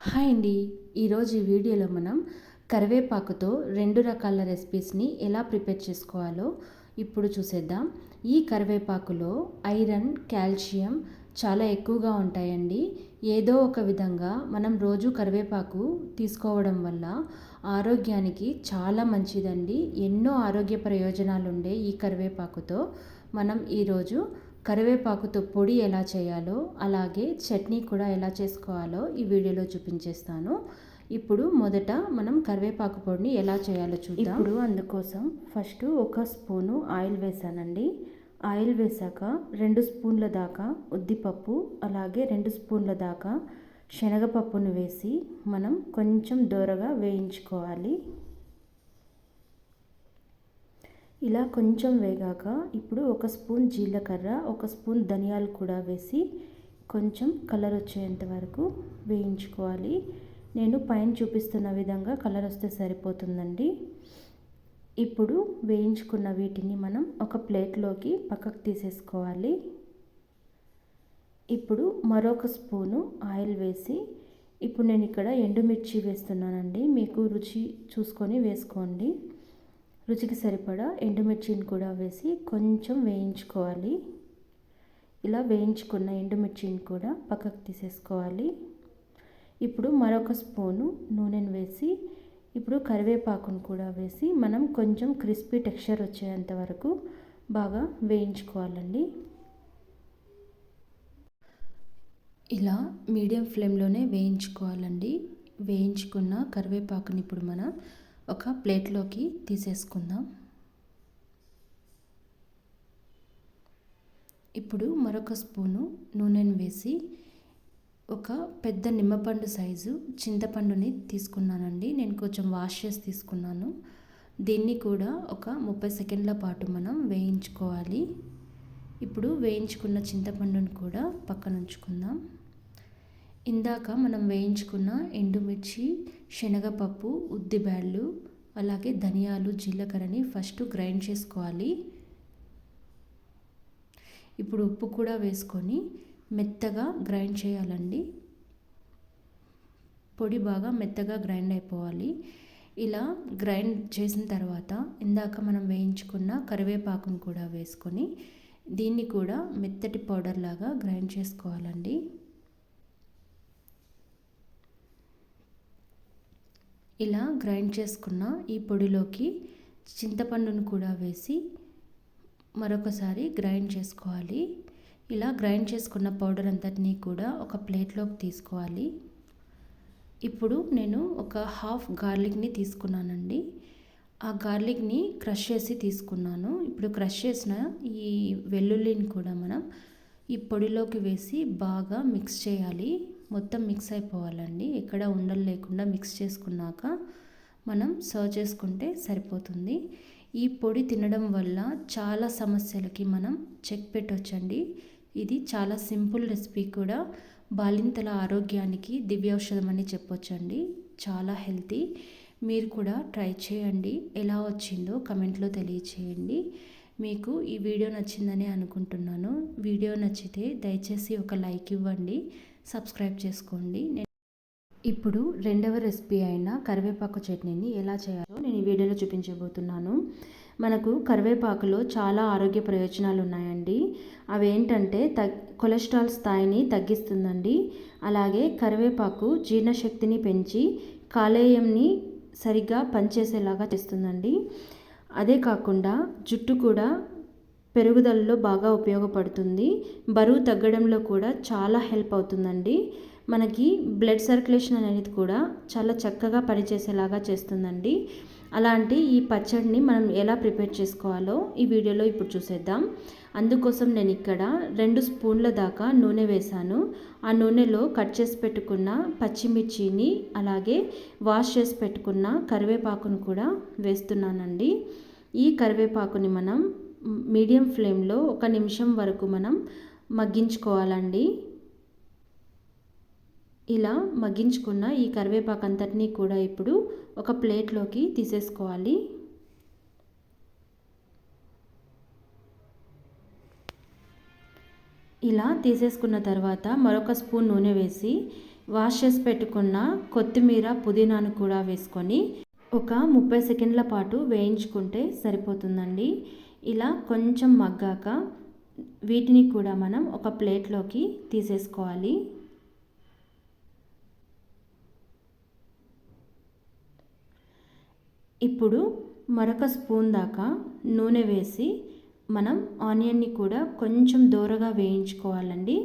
Hi అండి. ఈరోజు ఈ వీడియోలో మనం కరివేపాకుతో రెండు రకాల రెసిపీస్ని ఎలా ప్రిపేర్ చేసుకోవాలో ఇప్పుడు చూసేద్దాం. ఈ కరివేపాకులో ఐరన్ కాల్షియం చాలా ఎక్కువగా ఉంటాయండి. ఏదో ఒక విధంగా మనం రోజు కరివేపాకు తీసుకోవడం వల్ల ఆరోగ్యానికి చాలా మంచిదండి. ఎన్నో ఆరోగ్య ప్రయోజనాలు ఉండే ఈ కరివేపాకుతో మనం ఈరోజు కరివేపాకుతో పొడి ఎలా చేయాలో అలాగే చట్నీ కూడా ఎలా చేసుకోవాలో ఈ వీడియోలో చూపించేస్తాను. ఇప్పుడు మొదట మనం కరివేపాకు పొడిని ఎలా చేయాలో చూద్దాం. ఇప్పుడు అందుకోసం ఫస్ట్ ఒక స్పూను ఆయిల్ వేసానండి. ఆయిల్ వేసాక రెండు స్పూన్ల దాకా ఉద్దిపప్పు అలాగే రెండు స్పూన్ల దాకా శనగపప్పును వేసి మనం కొంచెం దూరగా వేయించుకోవాలి. ఇలా కొంచెం వేగాక ఇప్పుడు ఒక స్పూన్ జీలకర్ర ఒక స్పూన్ ధనియాలు కూడా వేసి కొంచెం కలర్ వచ్చేంత వరకు వేయించుకోవాలి. నేను పైన చూపిస్తున్న విధంగా కలర్ వస్తే సరిపోతుందండి. ఇప్పుడు వేయించుకున్న వీటిని మనం ఒక ప్లేట్లోకి పక్కకు తీసేసుకోవాలి. ఇప్పుడు మరొక స్పూను ఆయిల్ వేసి ఇప్పుడు నేను ఇక్కడ ఎండుమిర్చి వేస్తున్నానండి. మీకు రుచి చూసుకొని వేసుకోండి. రుచికి సరిపడా ఎండుమిర్చిని కూడా వేసి కొంచెం వేయించుకోవాలి. ఇలా వేయించుకున్న ఎండుమిర్చిని కూడా పక్కకు తీసేసుకోవాలి. ఇప్పుడు మరొక స్పూను నూనెను వేసి ఇప్పుడు కరివేపాకును కూడా వేసి మనం కొంచెం క్రిస్పీ టెక్స్చర్ వచ్చేంత వరకు బాగా వేయించుకోవాలండి. ఇలా మీడియం ఫ్లేమ్లోనే వేయించుకోవాలండి. వేయించుకున్న కరివేపాకుని ఇప్పుడు మనం ఒక ప్లేట్లోకి తీసేసుకుందాం. ఇప్పుడు మరొక స్పూను నూనెను వేసి ఒక పెద్ద నిమ్మపండు సైజు చింతపండుని తీసుకున్నానండి. నేను కొంచెం వాష్ చేసి తీసుకున్నాను. దీన్ని కూడా ఒక ముప్పై సెకండ్ల పాటు మనం వేయించుకోవాలి. ఇప్పుడు వేయించుకున్న చింతపండుని కూడా పక్కన ఉంచుకుందాం. ఇందాక మనం వేయించుకున్న ఎండుమిర్చి శనగపప్పు ఉద్దిబ్యాళ్ళు అలాగే ధనియాలు జీలకర్రని ఫస్ట్ గ్రైండ్ చేసుకోవాలి. ఇప్పుడు ఉప్పు కూడా వేసుకొని మెత్తగా గ్రైండ్ చేయాలండి. పొడి బాగా మెత్తగా గ్రైండ్ అయిపోవాలి. ఇలా గ్రైండ్ చేసిన తర్వాత ఇందాక మనం వేయించుకున్న కరివేపాకును కూడా వేసుకొని దీన్ని కూడా మెత్తటి పౌడర్ లాగా గ్రైండ్ చేసుకోవాలండి. ఇలా గ్రైండ్ చేసుకున్న ఈ పొడిలోకి చింతపండును కూడా వేసి మరొకసారి గ్రైండ్ చేసుకోవాలి. ఇలా గ్రైండ్ చేసుకున్న పౌడర్ అంతటినీ కూడా ఒక ప్లేట్లోకి తీసుకోవాలి. ఇప్పుడు నేను ఒక హాఫ్ గార్లిక్ని తీసుకున్నానండి. ఆ గార్లిక్ని క్రష్ చేసి తీసుకున్నాను. ఇప్పుడు క్రష్ చేసిన ఈ వెల్లుల్లిని కూడా మనం ఈ పొడిలోకి వేసి బాగా మిక్స్ చేయాలి. మొత్తం మిక్స్ అయిపోవాలండి. ఎక్కడ ఉండలు లేకుండా మిక్స్ చేసుకున్నాక మనం సర్వ్ చేసుకుంటే సరిపోతుంది. ఈ పొడి తినడం వల్ల చాలా సమస్యలకి మనం చెక్ పెట్టవచ్చండి ఇది చాలా సింపుల్ రెసిపీ కూడా. బాలింతల ఆరోగ్యానికి దివ్యౌషధం అని చెప్పొచ్చండి. చాలా హెల్తీ మీరు కూడా ట్రై చేయండి. ఎలా వచ్చిందో కమెంట్లో తెలియచేయండి. మీకు ఈ వీడియో నచ్చిందని అనుకుంటున్నాను. వీడియో నచ్చితే దయచేసి ఒక లైక్ ఇవ్వండి. సబ్స్క్రైబ్ చేసుకోండి. ఇప్పుడు రెండవ రెసిపీ అయిన కరివేపాకు చట్నీని ఎలా చేయాలో నేను ఈ వీడియోలో చూపించబోతున్నాను. మనకు కరివేపాకులో చాలా ఆరోగ్య ప్రయోజనాలు ఉన్నాయండి. అవి ఏంటంటే తగ్ కొలెస్ట్రాల్ స్థాయిని తగ్గిస్తుందండి. అలాగే కరివేపాకు జీర్ణశక్తిని పెంచి కాలేయంని సరిగ్గా పనిచేసేలాగా చేస్తుందండి. అదే కాకుండా జుట్టు కూడా పెరుగుదలలో బాగా ఉపయోగపడుతుంది. బరువు తగ్గడంలో కూడా చాలా హెల్ప్ అవుతుందండి. మనకి బ్లడ్ సర్క్యులేషన్ అనేది కూడా చాలా చక్కగా పనిచేసేలాగా చేస్తుందండి. అలాంటి ఈ పచ్చడిని మనం ఎలా ప్రిపేర్ చేసుకోవాలో ఈ వీడియోలో ఇప్పుడు చూసేద్దాం. అందుకోసం నేను ఇక్కడ రెండు స్పూన్ల దాకా నూనె వేశాను. ఆ నూనెలో కట్ చేసి పెట్టుకున్న పచ్చిమిర్చిని అలాగే వాష్ చేసి పెట్టుకున్న కరివేపాకును కూడా వేస్తున్నానండి. ఈ కరివేపాకుని మనం మీడియం ఫ్లేమ్లో ఒక నిమిషం వరకు మనం మగ్గించుకోవాలండి. ఇలా మగ్గించుకున్న ఈ కరివేపాకు అంతటినీ కూడా ఇప్పుడు ఒక ప్లేట్లోకి తీసేసుకోవాలి. ఇలా తీసేసుకున్న తర్వాత మరొక స్పూన్ నూనె వేసి వాష్ చేసి పెట్టుకున్న కొత్తిమీర పుదీనాను కూడా వేసుకొని ఒక ముప్పై సెకండ్ల పాటు వేయించుకుంటే సరిపోతుందండి. ఇలా కొంచెం మగ్గాక వీటిని కూడా మనం ఒక ప్లేట్లోకి తీసేసుకోవాలి. ఇప్పుడు మరొక స్పూన్ దాకా నూనె వేసి మనం ఆనియన్ని కూడా కొంచెం దూరగా వేయించుకోవాలండి.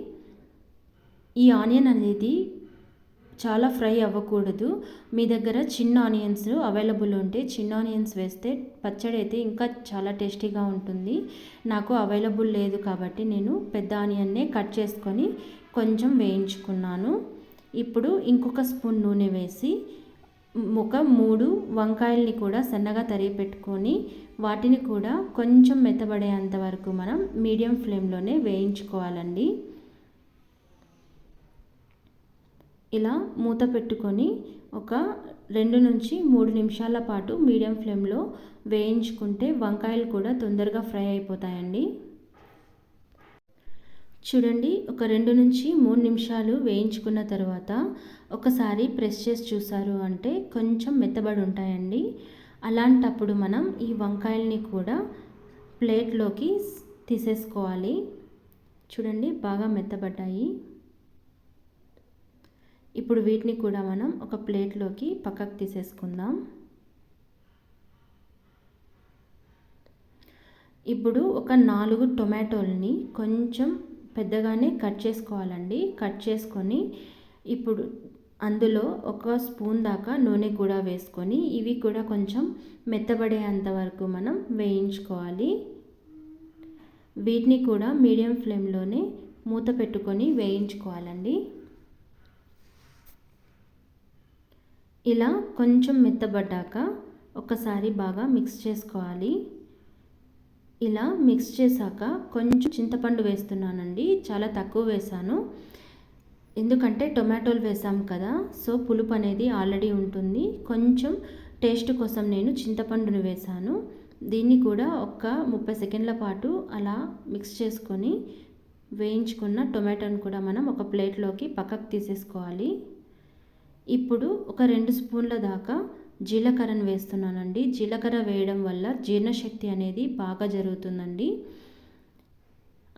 ఈ ఆనియన్ అనేది చాలా ఫ్రై అవ్వకూడదు. మీ దగ్గర చిన్న ఆనియన్స్ అవైలబుల్ ఉంటే చిన్న ఆనియన్స్ వేస్తే పచ్చడి అయితే ఇంకా చాలా టేస్టీగా ఉంటుంది. నాకు అవైలబుల్ లేదు కాబట్టి నేను పెద్ద ఆనియన్నే కట్ చేసుకొని కొంచెం వేయించుకున్నాను. ఇప్పుడు ఇంకొక స్పూన్ నూనె వేసి ఒక మూడు వంకాయల్ని కూడా సన్నగా తరిగి పెట్టుకొని వాటిని కూడా కొంచెం మెత్తబడేంత వరకు మనం మీడియం ఫ్లేమ్లోనే వేయించుకోవాలండి. ఇలా మూత పెట్టుకొని ఒక రెండు నుంచి మూడు నిమిషాల పాటు మీడియం ఫ్లేమ్లో వేయించుకుంటే వంకాయలు కూడా తొందరగా ఫ్రై అయిపోతాయండి. చూడండి ఒక రెండు నుంచి మూడు నిమిషాలు వేయించుకున్న తర్వాత ఒకసారి ప్రెస్ చేసి చూసారు అంటే కొంచెం మెత్తబడి ఉంటాయండి. అలాంటప్పుడు మనం ఈ వంకాయల్ని కూడా ప్లేట్లోకి తీసేసుకోవాలి. చూడండి బాగా మెత్తబడ్డాయి. ఇప్పుడు వీటిని కూడా మనం ఒక ప్లేట్లోకి పక్కకు తీసేసుకుందాం. ఇప్పుడు ఒక నాలుగు టొమాటోల్ని కొంచెం పెద్దగానే కట్ చేసుకోవాలండి. కట్ చేసుకొని ఇప్పుడు అందులో ఒక స్పూన్ దాకా నూనె కూడా వేసుకొని ఇవి కూడా కొంచెం మెత్తబడేంత వరకు మనం వేయించుకోవాలి. వీటిని కూడా మీడియం ఫ్లేమ్లోనే మూత పెట్టుకొని వేయించుకోవాలండి. ఇలా కొంచెం మెత్తబడ్డాక ఒకసారి బాగా మిక్స్ చేసుకోవాలి. ఇలా మిక్స్ చేశాక కొంచెం చింతపండు వేస్తున్నానండి. చాలా తక్కువ వేసాను ఎందుకంటే టొమాటోలు వేసాం కదా సో పులుపు అనేది ఆల్రెడీ ఉంటుంది. కొంచెం టేస్ట్ కోసం నేను చింతపండును వేశాను. దీన్ని కూడా ఒక ముప్పై సెకండ్ల పాటు అలా మిక్స్ చేసుకొని వేయించుకున్న టొమాటోని కూడా మనం ఒక ప్లేట్లోకి పక్కకు తీసేసుకోవాలి. ఇప్పుడు ఒక రెండు స్పూన్ల దాకా జీలకర్రను వేస్తున్నానండి. జీలకర్ర వేయడం వల్ల జీర్ణశక్తి అనేది బాగా జరుగుతుందండి.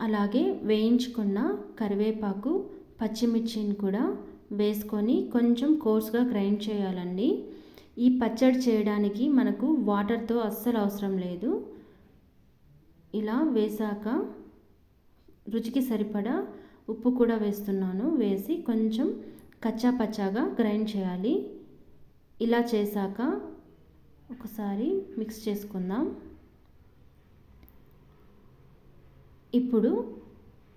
అలాగే వేయించుకున్న కరివేపాకు పచ్చిమిర్చిని కూడా వేసుకొని కొంచెం కోర్స్గా గ్రైండ్ చేయాలండి. ఈ పచ్చడి చేయడానికి మనకు వాటర్తో అస్సలు అవసరం లేదు. ఇలా వేసాక రుచికి సరిపడా ఉప్పు కూడా వేస్తున్నాను. వేసి కొంచెం కచ్చా పచ్చాగా గ్రైండ్ చేయాలి. ఇలా చేశాక ఒకసారి మిక్స్ చేసుకుందాం. ఇప్పుడు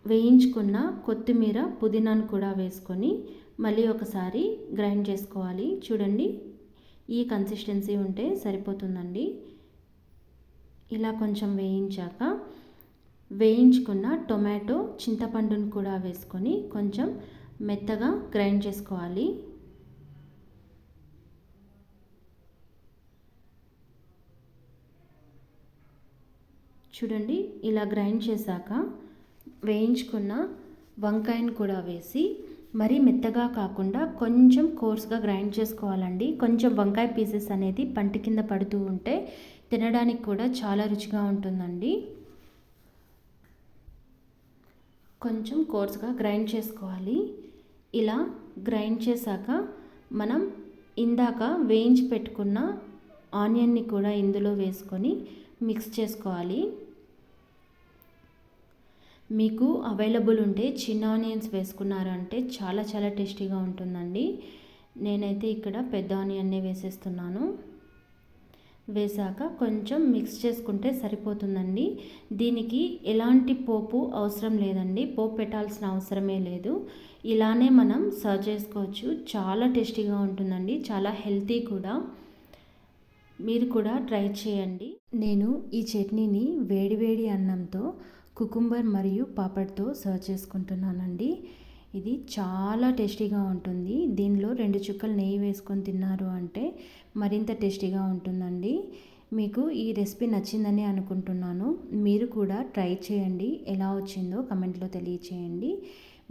వేయించుకున్న కొత్తిమీర పుదీనాను కూడా వేసుకొని మళ్ళీ ఒకసారి గ్రైండ్ చేసుకోవాలి. చూడండి ఈ కన్సిస్టెన్సీ ఉంటే సరిపోతుందండి. ఇలా కొంచెం వేయించాక వేయించుకున్న టొమాటో చింతపండును కూడా వేసుకొని కొంచెం మెత్తగా గ్రైండ్ చేసుకోవాలి. చూడండి ఇలా గ్రైండ్ చేశాక వేయించుకున్న వంకాయను కూడా వేసి మరీ మెత్తగా కాకుండా కొంచెం కోర్స్గా గ్రైండ్ చేసుకోవాలండి. కొంచెం వంకాయ పీసెస్ అనేది పంట కింద పడుతూ ఉంటే తినడానికి కూడా చాలా రుచిగా ఉంటుందండి. కొంచెం కోర్స్గా గ్రైండ్ చేసుకోవాలి. ఇలా గ్రైండ్ చేశాక మనం ఇందాక వేయించి పెట్టుకున్న ఆనియన్ని కూడా ఇందులో వేసుకొని మిక్స్ చేసుకోవాలి. మీకు అవైలబుల్ ఉంటే చిన్న ఆనియన్స్ వేసుకున్నారంటే చాలా చాలా టేస్టీగా ఉంటుందండి. నేనైతే ఇక్కడ పెద్ద ఆనియన్నే వేసేస్తున్నాను. వేసాక కొంచెం మిక్స్ చేసుకుంటే సరిపోతుందండి. దీనికి ఎలాంటి పోపు అవసరం లేదండి. పోపు పెట్టాల్సిన అవసరమే లేదు. ఇలానే మనం సర్వ్ చేసుకోవచ్చు. చాలా టేస్టీగా ఉంటుందండి. చాలా హెల్తీ కూడా. మీరు కూడా ట్రై చేయండి. నేను ఈ చట్నీని వేడివేడి అన్నంతో కుకుంబర్ మరియు పాపడ్తో సర్వ్ చేసుకుంటున్నానండి. ఇది చాలా టేస్టీగా ఉంటుంది. దీనిలో రెండు చుక్కలు నెయ్యి వేసుకొని తిన్నారు అంటే మరింత టేస్టీగా ఉంటుందండి. మీకు ఈ రెసిపీ నచ్చిందని అనుకుంటున్నాను. మీరు కూడా ట్రై చేయండి. ఎలా వచ్చిందో కమెంట్లో తెలియచేయండి.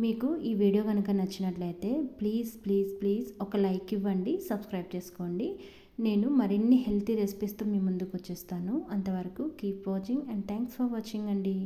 మీకు ఈ వీడియో కనుక నచ్చినట్లయితే ప్లీజ్ ప్లీజ్ ప్లీజ్ ఒక లైక్ ఇవ్వండి సబ్స్క్రైబ్ చేసుకోండి. నేను మరిన్ని హెల్తీ రెసిపీస్తో మీ ముందుకు వచ్చేస్తాను. అంతవరకు keep watching and thanks for watching అండి.